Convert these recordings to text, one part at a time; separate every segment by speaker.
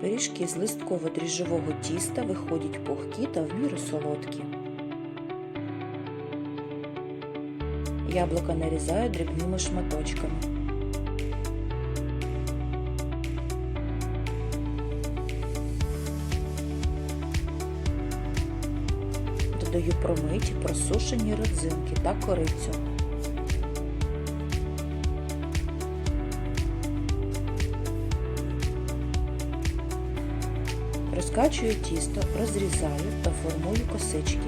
Speaker 1: Пиріжки з листково-дріжджового тіста виходять пухкі та в міру солодкі. Яблука нарізаю дрібними шматочками. Додаю промиті просушені родзинки та корицю. Розкачую тісто, розрізаю та формую косички.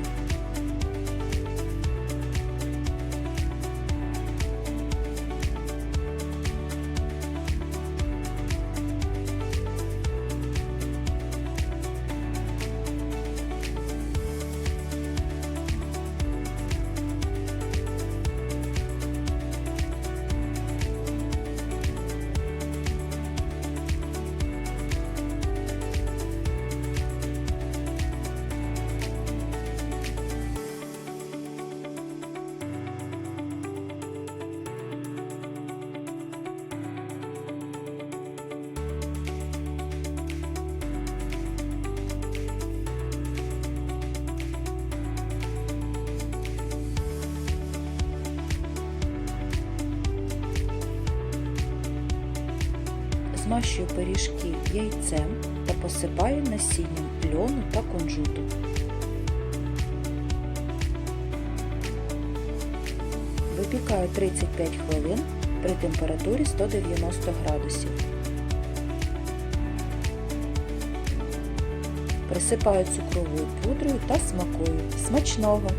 Speaker 1: Змащую пиріжки яйцем та посипаю насінням льону та кунжуту. Випікаю 35 хвилин при температурі 190 градусів. Присипаю цукровою пудрою та смакую. Смачного!